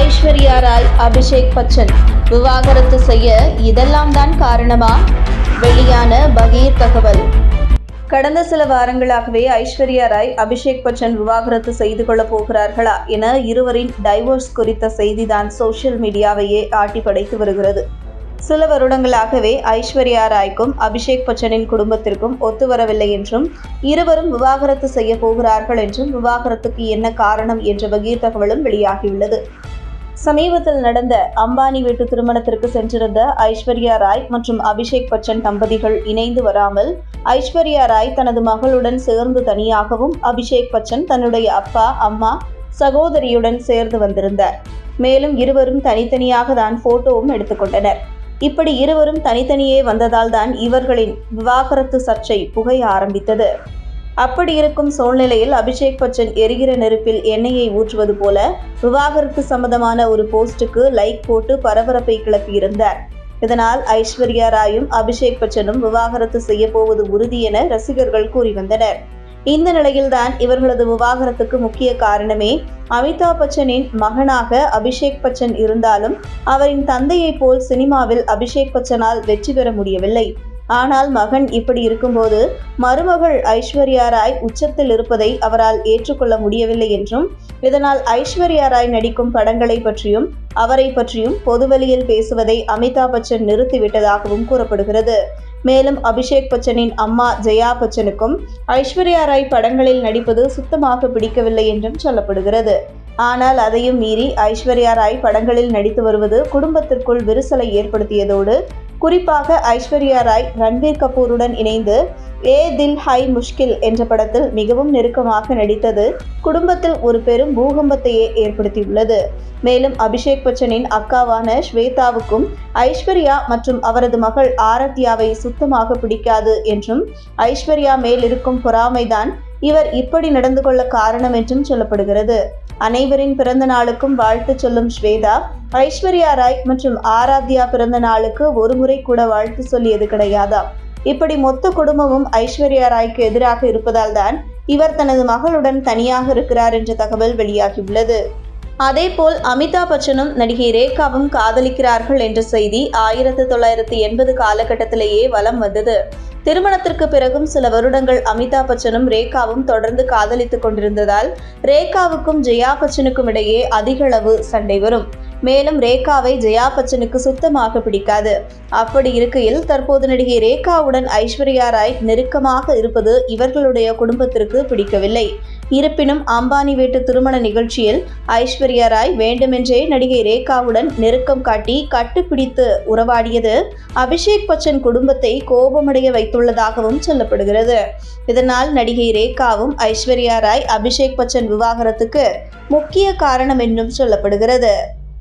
ஐஸ்வர்யா ராய் அபிஷேக் பச்சன். விவாகரத்து செய்ய இதெல்லாம் தான் காரணமா? வெளியான பகீர் தகவல். கடந்த சில வாரங்களாகவே ஐஸ்வர்யா ராய் அபிஷேக் பச்சன் விவாகரத்து செய்து கொள்ளப் போகிறார்களா என இருவரின் டைவோர்ஸ் குறித்த செய்திதான் சோஷியல் மீடியாவையே ஆட்டி படைத்து வருகிறது. சில வருடங்களாகவே ஐஸ்வர்யா ராய்க்கும் அபிஷேக் பச்சனின் குடும்பத்திற்கும் ஒத்து வரவில்லை என்றும் இருவரும் விவாகரத்து செய்ய போகிறார்கள் என்றும் விவாகரத்துக்கு என்ன காரணம் என்ற பகீர் தகவலும் வெளியாகியுள்ளது. சமீபத்தில் நடந்த அம்பானி வீட்டு திருமணத்திற்கு சென்றிருந்த ஐஸ்வர்யா ராய் மற்றும் அபிஷேக் பச்சன் தம்பதிகள் இணைந்து வராமல் ஐஸ்வர்யா ராய் தனது மகளுடன் சேர்ந்து தனியாகவும் அபிஷேக் பச்சன் தன்னுடைய அப்பா அம்மா சகோதரியுடன் சேர்ந்து வந்திருந்தார். மேலும் இருவரும் தனித்தனியாக தான் போட்டோவும் எடுத்துக்கொண்டனர் இப்படி இருவரும் தனித்தனியே வந்ததால் தான் இவர்களின் விவாகரத்து சர்ச்சை புகைய ஆரம்பித்தது. அப்படி இருக்கும் சூழ்நிலையில் அபிஷேக் பச்சன் எரிகிற நெருப்பில் எண்ணெயை ஊற்றுவது போல விவாகரத்து சம்பந்தமான ஒரு போஸ்டுக்கு லைக் போட்டு பரபரப்பை கிளப்பியிருந்தார் இதனால் ஐஸ்வர்யா ராயும் அபிஷேக் பச்சனும் விவாகரத்து செய்ய போவது உறுதி என ரசிகர்கள் கூறி வந்தனர். இந்த நிலையில்தான் இவர்களது விவாகரத்துக்கு முக்கிய காரணமே அமிதாப் பச்சனின் மகனாக அபிஷேக் பச்சன் இருந்தாலும் அவரின் தந்தையைப் போல் சினிமாவில் அபிஷேக் பச்சனால் வெற்றி பெற முடியவில்லை. ஆனால் மகன் இப்படி இருக்கும்போது மருமகள் ஐஸ்வர்யா ராய் உச்சத்தில் இருப்பதை அவரால் ஏற்றுக்கொள்ள முடியவில்லை என்றும் இதனால் ஐஸ்வர்யா ராய் நடிக்கும் படங்களை பற்றியும் அவரை பற்றியும் பொதுவெளியில் பேசுவதை அமிதாப் பச்சன் நிறுத்திவிட்டதாகவும் கூறப்படுகிறது. மேலும் அபிஷேக் பச்சனின் அம்மா ஜெயா பச்சனுக்கும் ஐஸ்வர்யா ராய் படங்களில் நடிப்பது சுத்தமாக பிடிக்கவில்லை என்றும் சொல்லப்படுகிறது. ஆனால் அதையும் மீறி ஐஸ்வர்யா ராய் படங்களில் நடித்து வருவது குடும்பத்திற்குள் விரிசலை ஏற்படுத்தியதோடு குறிப்பாக ஐஸ்வர்யா ராய் ரன்வீர் கபூருடன் இணைந்து ஏ தில் ஹை முஷ்கில் என்ற படத்தில் மிகவும் நெருக்கமாக நடித்தது குடும்பத்தில் ஒரு பெரும் பூகம்பத்தையே ஏற்படுத்தியுள்ளது. மேலும் அபிஷேக் பச்சனின் அக்காவான ஸ்வேதாவுக்கும் ஐஸ்வர்யா மற்றும் அவரது மகள் ஆரத்யாவை சுத்தமாக பிடிக்காது என்றும் ஐஸ்வர்யா மேல் இருக்கும் பொறாமைதான் இவர் இப்படி நடந்து கொள்ள காரணம் என்றும் சொல்லப்படுகிறது. அனைவரின் பிறந்த நாளுக்கும் வாழ்த்து சொல்லும் ஸ்வேதா. ஐஸ்வர்யா ராய் மற்றும் ஆராத்யா பிறந்த நாளுக்கு ஒரு முறை கூட வாழ்த்து சொல்லியது கிடையாதா? இப்படி மொத்த குடும்பமும் ஐஸ்வர்யா ராய்க்கு எதிராக இருப்பதால் தான் இவர் தனது மகளுடன் தனியாக இருக்கிறார் என்ற தகவல் வெளியாகியுள்ளது. அதேபோல் அமிதாப் பச்சனும் நடிகை ரேகாவும் காதலிக்கிறார்கள் என்ற செய்தி ஆயிரத்தி தொள்ளாயிரத்தி எண்பது காலகட்டத்திலேயே வலம் வந்தது. திருமணத்திற்கு பிறகும் சில வருடங்கள் அமிதாப் பச்சனும் ரேகாவும் தொடர்ந்து காதலித்துக் கொண்டிருந்ததால் ரேகாவுக்கும் ஜெயா பச்சனுக்கும் இடையே அதிகளவு சண்டை வரும். மேலும் ரேகாவை ஜெயா பச்சனுக்கு சுத்தமாக பிடிக்காது. அப்படி இருக்கையில் தற்போது நடிகை ரேகாவுடன் ஐஸ்வர்யா ராய் நெருக்கமாக இருப்பது இவர்களுடைய குடும்பத்திற்கு பிடிக்கவில்லை. இருப்பினும் அம்பானி வீட்டு திருமண நிகழ்ச்சியில் ஐஸ்வர்யா ராய் வேண்டுமென்றே நடிகை ரேகாவுடன் நெருக்கம் காட்டி கட்டுப்பிடித்து உறவாடியது அபிஷேக் பச்சன் குடும்பத்தை கோபமடைய வைத்துள்ளதாகவும் சொல்லப்படுகிறது. இதனால் நடிகை ரேகாவும் ஐஸ்வர்யா ராய் அபிஷேக் பச்சன் விவாகரத்துக்கு முக்கிய காரணம் என்றும் சொல்லப்படுகிறது.